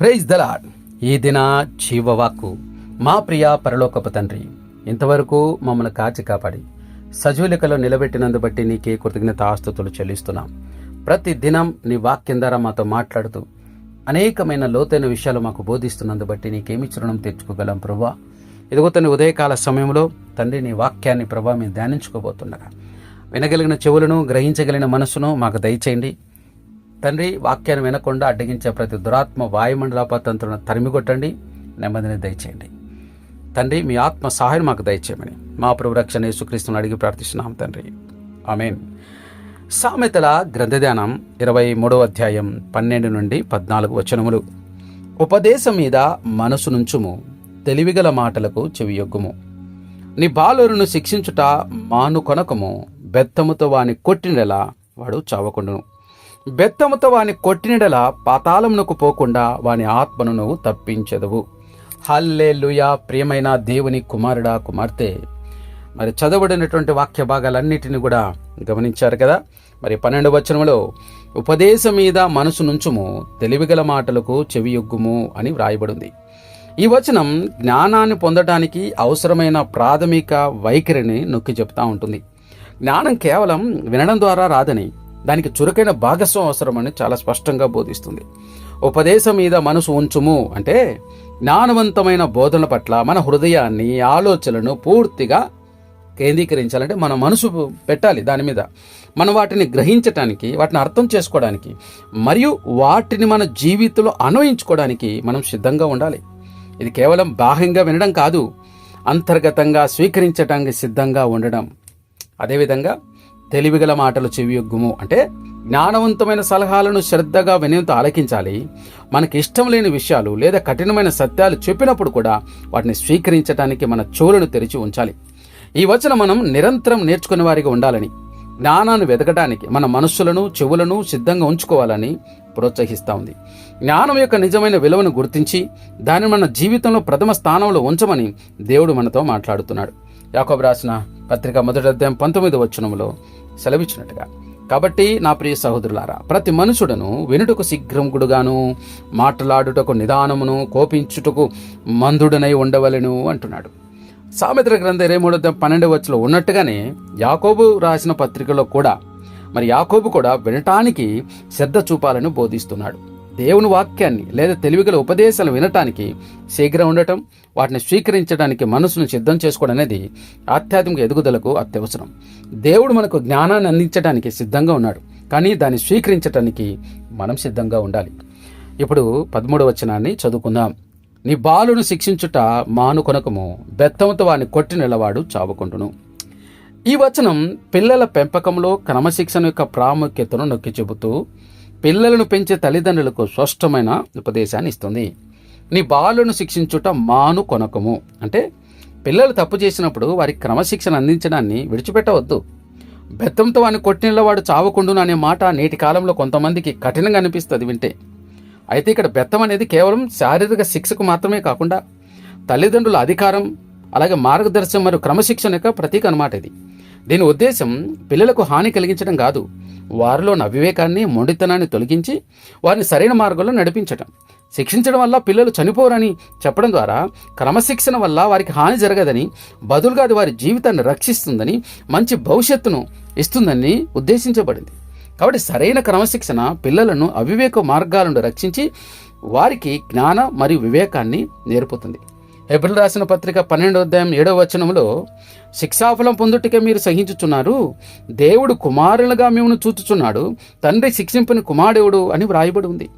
Praise the Lord ఈ దిన జీవవాక్కు. మా ప్రియ పరలోకపు తండ్రి ఇంతవరకు మమ్మల్ని కాచి కాపాడి సజీవులికలో నిలబెట్టినందు బట్టి నీకే కృతజ్ఞత ఆస్తుతులు చెల్లిస్తున్నాం. ప్రతి దినం నీ వాక్యం ద్వారా మాతో మాట్లాడుతూ అనేకమైన లోతైన విషయాలు మాకు బోధిస్తున్నందు బట్టి నీకేమి రుణం తెచ్చుకోగలం ప్రభా ఇదిగో తన ఉదయకాల సమయంలో తండ్రి నీ వాక్యాన్ని ప్రభా మేము ధ్యానించుకోబోతుండగా. వినగలిగిన చెవులను గ్రహించగలిగిన మనసును మాకు దయచేయండి. తండ్రి వాక్యాన్ని వినకుండా అడ్డగించే ప్రతి దురాత్మ వాయుమండలాపతంత్రులను తరిమికొట్టండి నెమ్మదిని దయచేయండి. తండ్రి మీ ఆత్మ సహాయం మాకు దయచేయమని మా ప్రభు రక్షణ యేసుక్రీస్తుని అడిగి ప్రార్థిస్తున్నాం తండ్రి. ఆమెన్. సామెతల గ్రంథధ్యానం ఇరవై మూడవ అధ్యాయం పన్నెండు నుండి పద్నాలుగు వచనములు. ఉపదేశం మీద మనసు నుంచుము తెలివిగల మాటలకు చెవియొగ్గుము నీ బాలురును శిక్షించుట మానుకొనకము బెత్తముతో వాని కొట్టినలా వాడు చావకుండును. బెత్తముతో వాని కొట్టినడల పాతాళమునకు పోకుండా వాని ఆత్మను నువ్వు తప్పించెదవు. హల్లే ప్రియమైన దేవుని కుమారుడా కుమార్తె! మరి చదవబడినటువంటి వాక్య భాగాలన్నిటిని కూడా గమనించారు కదా? మరి పన్నెండు వచనంలో ఉపదేశం మీద మనసు నుంచుము తెలివిగల మాటలకు చెవియొగ్గుము అని వ్రాయబడింది. ఈ వచనం జ్ఞానాన్ని పొందడానికి అవసరమైన ప్రాథమిక వైఖరిని నొక్కి చెప్తా ఉంటుంది. జ్ఞానం కేవలం వినడం ద్వారా రాదని దానికి చురుకైన భాగస్వం అవసరమని చాలా స్పష్టంగా బోధిస్తుంది. ఉపదేశం మీద మనసు ఉంచుము అంటే జ్ఞానవంతమైన బోధన పట్ల మన హృదయాన్ని ఆలోచనలను పూర్తిగా కేంద్రీకరించాలంటే మన మనసు పెట్టాలి దాని మీద. మనం వాటిని గ్రహించటానికి వాటిని అర్థం చేసుకోవడానికి మరియు వాటిని మన జీవితంలో అన్వయించుకోవడానికి మనం సిద్ధంగా ఉండాలి. ఇది కేవలం బాహ్యంగా వినడం కాదు అంతర్గతంగా స్వీకరించడానికి సిద్ధంగా ఉండడం. అదేవిధంగా తెలివిగల మాటలు చెవియొగ్గుము. అంటే జ్ఞానవంతమైన సలహాలను శ్రద్ధగా వినయంతో ఆలకించాలి. మనకి ఇష్టం లేని విషయాలు లేదా కఠినమైన సత్యాలు చెప్పినప్పుడు కూడా వాటిని స్వీకరించడానికి మన చెవులను తెరిచి ఉంచాలి. ఈ వచన మనం నిరంతరం నేర్చుకునే వారిగా ఉండాలని జ్ఞానాన్ని వెతకడానికి మన మనస్సులను చెవులను సిద్ధంగా ఉంచుకోవాలని ప్రోత్సహిస్తూ ఉంది. జ్ఞానం యొక్క నిజమైన విలువను గుర్తించి దాన్ని మన జీవితంలో ప్రథమ స్థానంలో ఉంచమని దేవుడు మనతో మాట్లాడుతున్నాడు. యాకోబు రాసిన పత్రిక మొదటి అధ్యాయం పంతొమ్మిది వచనములో సెలవిచ్చినట్టుగా కాబట్టి నా ప్రియ సహోదరులారా ప్రతి మనుషుడను వినుటకు శీఘ్రంగుడుగాను మాట్లాడుటకు నిదానమును కోపించుటకు మందుడనై ఉండవలెను అంటున్నాడు. సామెత్ర గ్రంథ ఇరవై మూడు పన్నెండు వచ్చలో ఉన్నట్టుగానే యాకోబు రాసిన పత్రికలో కూడా మరి యాకోబు కూడా వినటానికి శ్రద్ధ చూపాలని బోధిస్తున్నాడు. దేవుని వాక్యాన్ని లేదా తెలివిగల ఉపదేశాలు వినటానికి శీఘ్రం ఉండటం వాటిని స్వీకరించడానికి మనసును సిద్ధం చేసుకోవడం అనేది ఆధ్యాత్మిక ఎదుగుదలకు అత్యవసరం. దేవుడు మనకు జ్ఞానాన్ని అందించడానికి సిద్ధంగా ఉన్నాడు. కానీ దాన్ని స్వీకరించడానికి మనం సిద్ధంగా ఉండాలి. ఇప్పుడు పదమూడవ వచనాన్ని చదువుకుందాం. నీ బాలును శిక్షించుట మానుకొనకము బెత్తంతో వాని కొట్టి నిలవాడు చావుకుంటును ఈ వచనం పిల్లల పెంపకంలో క్రమశిక్షణ యొక్క ప్రాముఖ్యతను నొక్కి చెబుతూ పిల్లలను పెంచే తల్లిదండ్రులకు స్పష్టమైన ఉపదేశాన్ని ఇస్తుంది. నీ బాలును శిక్షించుట మాను కొనకము. అంటే పిల్లలు తప్పు చేసినప్పుడు వారికి క్రమశిక్షణ అందించడాన్ని విడిచిపెట్టవద్దు. బెత్తంతో వాడిని కొట్టినలో వాడు చావకుండును అనే మాట నేటి కాలంలో కొంతమందికి కఠినంగా అనిపిస్తుంది వింటే. అయితే ఇక్కడ బెత్తం అనేది కేవలం శారీరక శిక్షకు మాత్రమే కాకుండా తల్లిదండ్రుల అధికారం అలాగే మార్గదర్శనం మరియు క్రమశిక్షణ యొక్క ప్రతీక అనమాట ఇది. దీని ఉద్దేశం పిల్లలకు హాని కలిగించడం కాదు. వారిలో అవివేకాన్ని మొండితనాన్ని తొలగించి వారిని సరైన మార్గంలో నడిపించటం. శిక్షించడం వల్ల పిల్లలు చనిపోరని చెప్పడం ద్వారా క్రమశిక్షణ వల్ల వారికి హాని జరగదని బదులుగా అది వారి జీవితాన్ని రక్షిస్తుందని మంచి భవిష్యత్తును ఇస్తుందని ఉద్దేశించబడింది. కాబట్టి సరైన క్రమశిక్షణ పిల్లలను అవివేక మార్గాలను రక్షించి వారికి జ్ఞాన మరియు వివేకాన్ని నేర్పుతుంది. ఎబ్రిల్ రాసిన పత్రిక పన్నెండో అధ్యాయం ఏడవ వచనంలో శిక్షాఫలం పొందుటికే మీరు సహించుచున్నారు దేవుడు కుమారులుగా మిమ్మల్ని చూచుచున్నాడు తండ్రి శిక్షింపని కుమారుడు అని వ్రాయబడి ఉంది.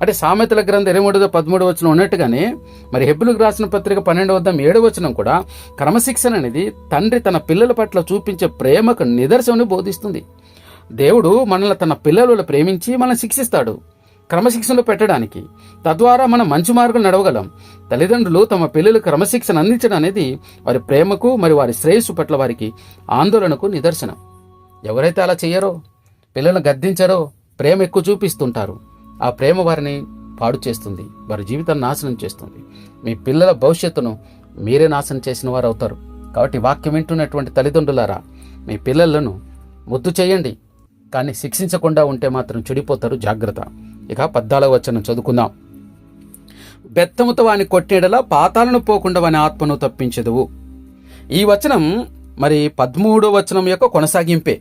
అంటే సామెతల గ్రంథం ఇరవై మూడు పదమూడు వచనం ఉన్నట్టుగానే మరి హెబ్బులకు రాసిన పత్రిక పన్నెండు వద్ద ఏడవ వచనం కూడా క్రమశిక్షణ అనేది తండ్రి తన పిల్లల పట్ల చూపించే ప్రేమకు నిదర్శనం బోధిస్తుంది. దేవుడు మనల్ని తన పిల్లలు ప్రేమించి మనల్ని శిక్షిస్తాడు. క్రమశిక్షణలో పెట్టడానికి తద్వారా మనం మంచి మార్గం నడవగలం. తల్లిదండ్రులు తమ పిల్లలు క్రమశిక్షణ అందించడం అనేది వారి ప్రేమకు మరి వారి శ్రేయస్సు పట్ల వారికి ఆందోళనకు నిదర్శనం. ఎవరైతే అలా చేయరో పిల్లలను గద్దించారో ప్రేమ ఎక్కువ చూపిస్తుంటారు. ఆ ప్రేమ వారిని పాడు చేస్తుంది. వారి జీవితాన్ని నాశనం చేస్తుంది. మీ పిల్లల భవిష్యత్తును మీరే నాశనం చేసిన వారు అవుతారు. కాబట్టి వాక్యం వింటున్నటువంటి తల్లిదండ్రులారా మీ పిల్లలను ముద్దు చేయండి. కానీ శిక్షించకుండా ఉంటే మాత్రం చెడిపోతారు. జాగ్రత్త. ఇక పద్నాలుగు వచ్చిన చదువుకుందాం. బెత్తముతో వాని కొట్టేడలా పాతాలను పోకుండా వాని ఆత్మను తప్పించదువు. ఈ వచనం మరి పదమూడో వచనం యొక్క కొనసాగింపే.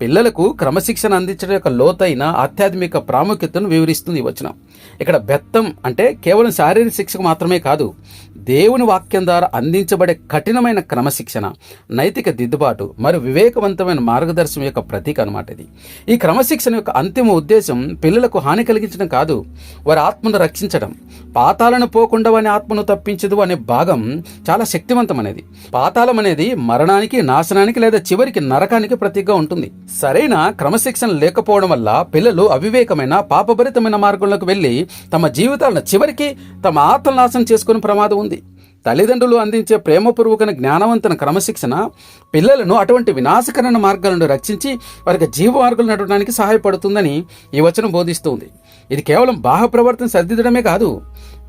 పిల్లలకు క్రమశిక్షణ అందించడం యొక్క లోతైన ఆధ్యాత్మిక ప్రాముఖ్యతను వివరిస్తుంది ఈ వచనం. ఇక్కడ బెత్తం అంటే కేవలం శారీరక శిక్షకు మాత్రమే కాదు దేవుని వాక్యం ద్వారా అందించబడే కఠినమైన క్రమశిక్షణ నైతిక దిద్దుబాటు మరియు వివేకవంతమైన మార్గదర్శనం యొక్క ప్రతీక అనమాట ఇది. ఈ క్రమశిక్షణ యొక్క అంతిమ ఉద్దేశం పిల్లలకు హాని కలిగించడం కాదు వారి ఆత్మను రక్షించడం. పాతాలను పోకుండా వాని ఆత్మను తప్పించదు అనే భాగం చాలా శక్తివంతమైనది పాతాళం అనేది మరణానికి నాశనానికి లేదా చివరికి నరకానికి ప్రతీకగా ఉంటుంది. సరైన క్రమశిక్షణ లేకపోవడం వల్ల పిల్లలు అవివేకమైన పాపభరితమైన మార్గంలోకి వెళ్ళి తమ జీవితాలను చివరికి తమ ఆత్మ నాశనం చేసుకునే ప్రమాదం ఉంది. తల్లిదండ్రులు అందించే ప్రేమపూర్వకన జ్ఞానవంతన క్రమశిక్షణ పిల్లలను అటువంటి వినాశకరణ మార్గాల నుండి రక్షించి వారికి జీవమార్గాలు నడవడానికి సహాయపడుతుందని ఈ వచనం బోధిస్తుంది. ఇది కేవలం బాహ్య ప్రవర్తన సరిదిద్దడమే కాదు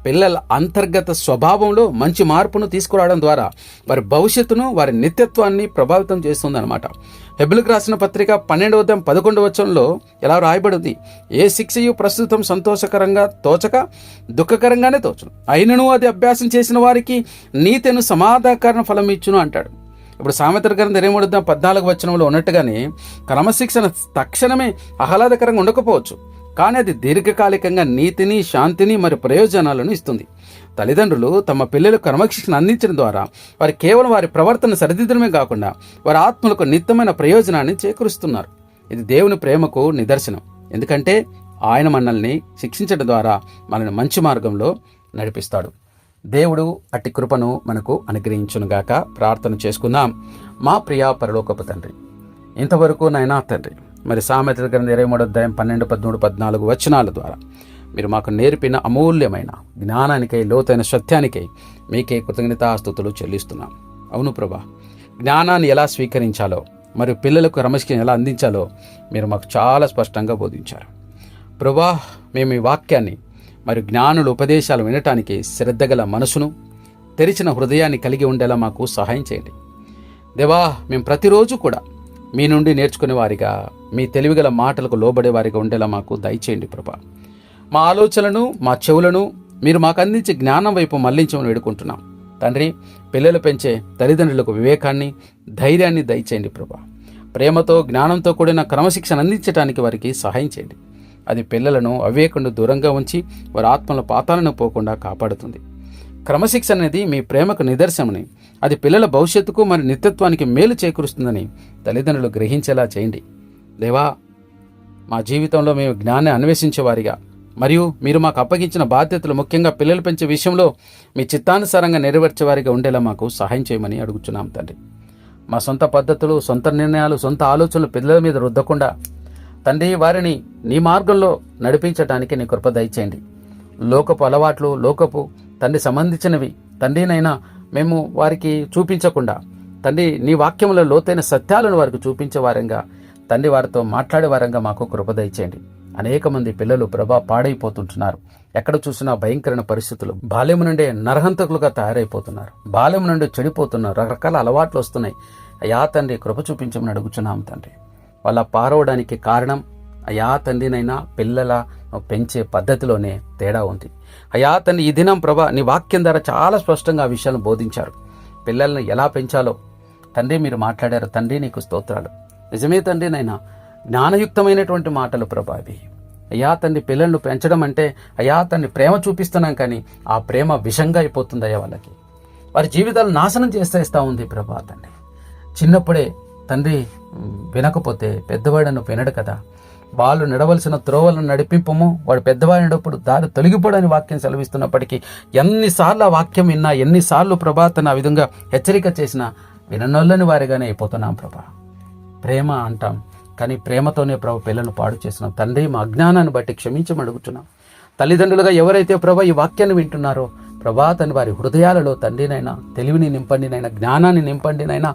పిల్లల అంతర్గత స్వభావంలో మంచి మార్పును తీసుకురావడం ద్వారా వారి భవిష్యత్తును వారి నిత్యత్వాన్ని ప్రభావితం చేస్తుందన్నమాట. హెబులకు రాసిన పత్రిక పన్నెండవ అధ్యాయం పదకొండవ వచనంలో ఎలా రాయబడింది? ఏ శిక్షయు ప్రస్తుతం సంతోషకరంగా తోచక దుఃఖకరంగానే తోచును. అయినను అది అభ్యాసం చేసిన వారికి నీతిను సమాధాకరణ ఫలం ఇచ్చును అంటాడు. ఇప్పుడు సామెతల గ్రంథం ఇరవై మూడు పద్నాలుగు వచనంలో ఉన్నట్టుగానే క్రమశిక్షణ తక్షణమే ఆహ్లాదకరంగా ఉండకపోవచ్చు. కానీ అది దీర్ఘకాలికంగా నీతిని శాంతిని మరి ప్రయోజనాలను ఇస్తుంది. తల్లిదండ్రులు తమ పిల్లలకు క్రమశిక్షణ అందించడం ద్వారా వారు కేవలం వారి ప్రవర్తన సరిదిద్దడమే కాకుండా వారి ఆత్మలకు నిత్యమైన ప్రయోజనాన్ని చేకూరుస్తున్నారు. ఇది దేవుని ప్రేమకు నిదర్శనం. ఎందుకంటే ఆయన మనల్ని శిక్షించడం ద్వారా మనల్ని మంచి మార్గంలో నడిపిస్తాడు. దేవుడు అట్టి కృపను మనకు అనుగ్రహించునుగాక ప్రార్థన చేసుకుందాం. మా ప్రియా పరలోకపు తండ్రి ఇంతవరకు నైనా తండ్రి మరి సామెతల గ్రంథం ఇరవై మూడు అధ్యాయం పన్నెండు పదమూడు పద్నాలుగు వచనాల ద్వారా. మీరు మాకు నేర్పిన అమూల్యమైన జ్ఞానానికై లోతైన సత్యానికై మీకే కృతజ్ఞతాస్తుతులు చెల్లిస్తున్నాం. అవును ప్రభా జ్ఞానాన్ని ఎలా స్వీకరించాలో మరియు పిల్లలకు క్రమశిక్షణ ఎలా అందించాలో మీరు మాకు చాలా స్పష్టంగా బోధించారు. ప్రభా మేము ఈ వాక్యాన్ని మరియు జ్ఞానుల ఉపదేశాలు వినటానికి శ్రద్ధగల మనసును తెరిచిన హృదయాన్ని కలిగి ఉండేలా మాకు సహాయం చేయండి. దేవా మేము ప్రతిరోజు కూడా మీ నుండి నేర్చుకునే వారిగా మీ తెలివిగల మాటలకు లోబడే వారిగా ఉండేలా మాకు దయచేయండి ప్రభా. మా ఆలోచనలను మా చెవులను మీరు మాకు అందించే జ్ఞానం వైపు మళ్ళించమని వేడుకుంటున్నాం. తండ్రి పిల్లలు పెంచే తల్లిదండ్రులకు వివేకాన్ని ధైర్యాన్ని దయచేయండి ప్రభా. ప్రేమతో జ్ఞానంతో కూడిన క్రమశిక్షణ అందించడానికి వారికి సహాయం చేయండి. అది పిల్లలను అవివేకుండా దూరంగా ఉంచి వారి ఆత్మల పాతాలను పోకుండా కాపాడుతుంది. క్రమశిక్షణ అనేది మీ ప్రేమకు నిదర్శనమని అది పిల్లల భవిష్యత్తుకు మరి నిత్యత్వానికి మేలు చేకూరుస్తుందని తల్లిదండ్రులు గ్రహించేలా చేయండి. దేవా మా జీవితంలో మేము జ్ఞానాన్ని అన్వేషించేవారిగా. మరియు మీరు మాకు అప్పగించిన బాధ్యతలు ముఖ్యంగా పిల్లలు పెంచే విషయంలో మీ చిత్తానుసారంగా నెరవేర్చేవారిగా ఉండేలా మాకు సహాయం చేయమని అడుగుతున్నాం తండ్రి. మా సొంత పద్ధతులు సొంత నిర్ణయాలు సొంత ఆలోచనలు పిల్లల మీద రుద్దకుండా తండ్రి వారిని నీ మార్గంలో నడిపించడానికి నీ కృప దయచేయండి. లోకపు అలవాట్లు లోకపు తండ్రి సంబంధించినవి తండ్రినైనా మేము వారికి చూపించకుండా తండ్రి నీ వాక్యముల లోతైన సత్యాలను వారికి చూపించే వారంగా తండ్రి వారితో మాట్లాడే వారంగా మాకు కృపదయచేయండి అనేక మంది పిల్లలు ప్రభా పాడైపోతుంటున్నారు. ఎక్కడ చూసినా భయంకరమైన పరిస్థితులు. బాల్యం నుండే నరహంతకులుగా తయారైపోతున్నారు. బాల్యం నుండి చెడిపోతున్నారు రకరకాల అలవాట్లు వస్తున్నాయి. అయా తండ్రి కృప చూపించమని అడుగుచున్నాం తండ్రి. వాళ్ళ పారవడానికి కారణం అయా తండ్రినైనా పిల్లల పెంచే పద్ధతిలోనే తేడా ఉంది. అయా తండ్రి ఈ దినం ప్రభా నీ వాక్యం ద్వారా చాలా స్పష్టంగా ఆ విషయాలను బోధించారు. పిల్లల్ని ఎలా పెంచాలో తండ్రి మీరు మాట్లాడారు. తండ్రి నీకు స్తోత్రాలు. నిజమే తండ్రి నైనా జ్ఞానయుక్తమైనటువంటి మాటలు ప్రభావి. అయ్యా తండ్రి పిల్లలను పెంచడం అంటే అయ్యా తండ్రి ప్రేమ చూపిస్తున్నాం కానీ ఆ ప్రేమ విషంగా అయిపోతుంది అయ్యా వాళ్ళకి. వారి జీవితాలు నాశనం చేసేస్తా ఉంది ప్రభా తండ్రి. చిన్నప్పుడే తండ్రి వినకపోతే పెద్దవాడను వినడు కదా. వాళ్ళు నడవలసిన త్రోవలను నడిపింపము వాడు పెద్దవాడినప్పుడు దారి తొలగిపోడని వాక్యం సెలవిస్తున్నప్పటికీ ఎన్నిసార్లు ఆ వాక్యం విన్నా ఎన్నిసార్లు ప్రభా తన ఆ విధంగా హెచ్చరిక చేసినా విననొల్లని వారిగానే అయిపోతున్నాం ప్రభా. ప్రేమ అంటాం. కానీ ప్రేమతోనే ప్రభు పిల్లలను పాడు చేస్తున్నాం. తండ్రి మా అజ్ఞానాన్ని బట్టి క్షమించమని అడుగుతున్నాం. తల్లిదండ్రులుగా ఎవరైతే ప్రభా ఈ వాక్యాన్ని వింటున్నారో ప్రభా తన వారి హృదయాలలో తండ్రినైనా తెలివిని నింపండినైనా జ్ఞానాన్ని నింపండినైనా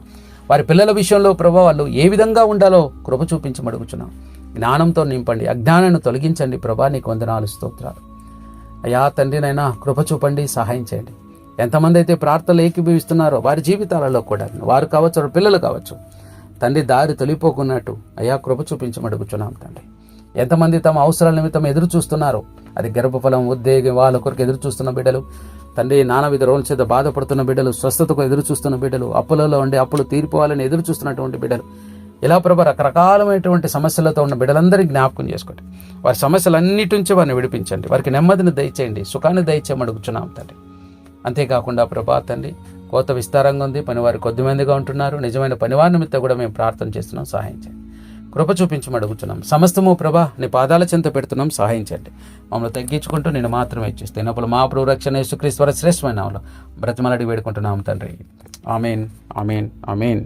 వారి పిల్లల విషయంలో ప్రభా వాళ్ళు ఏ విధంగా ఉండాలో కృప చూపించమని అడుగుతున్నాం. జ్ఞానంతో నింపండి అజ్ఞానాన్ని తొలగించండి ప్రభా నీకు వందనాలు స్తోత్రాలు. అయ్యా తండ్రినైనా కృప చూపండి సహాయం చేయండి. ఎంతమంది అయితే ప్రార్థనలు ఏకీభవిస్తున్నారో వారి జీవితాలలో కూడా వారు కావచ్చు వారి పిల్లలు కావచ్చు తండ్రి దారి తొలిపోకున్నట్టు అయ్యా కృప చూపించమడుగుచున్నాం తండ్రి. ఎంతమంది తమ అవసరాల నిమిత్తం ఎదురు చూస్తున్నారో అది గర్భఫలం ఉద్యోగం వాళ్ళ కొరకు ఎదురు చూస్తున్న బిడ్డలు తండ్రి నానావిధ రోల చేత బాధపడుతున్న బిడ్డలు స్వస్థతకు ఎదురు చూస్తున్న బిడ్డలు అప్పులలో ఉండి అప్పులు తీరిపోవాలని ఎదురు చూస్తున్నటువంటి బిడ్డలు. ఇలా ప్రభ రకరకాలమైనటువంటి సమస్యలతో ఉన్న బిడ్డలందరినీ జ్ఞాపకం చేసుకోండి. వారి సమస్యలన్నిటి నుంచి వారిని విడిపించండి. వారికి నెమ్మదిని దయచేయండి సుఖాన్ని దయచేయమడుగుచున్నాం తండ్రి. అంతేకాకుండా ప్రభా తండ్రి కోత విస్తారంగా ఉంది. పనివారు కొద్దిమందిగా ఉంటున్నారు. నిజమైన పనివారి నిమిత్తం కూడా మేము ప్రార్థన చేస్తున్నాం. సహాయం చేయండి. కృప చూపించమని అడుగుతున్నాం. సమస్తము ప్రభా నీ పాదాల చెంత పెడుతున్నాం. సహాయించండి మమ్మల్ని తగ్గించుకుంటూ నేను మాత్రమే ఇచ్చేస్తే ఇన్నప్పుడు మా ప్రభు రక్షణ యేసుక్రీశ్వర శ్రేష్టమైన నామములో బ్రతిమలడి వేడుకుంటున్నాం తండ్రి. Amen amen amen.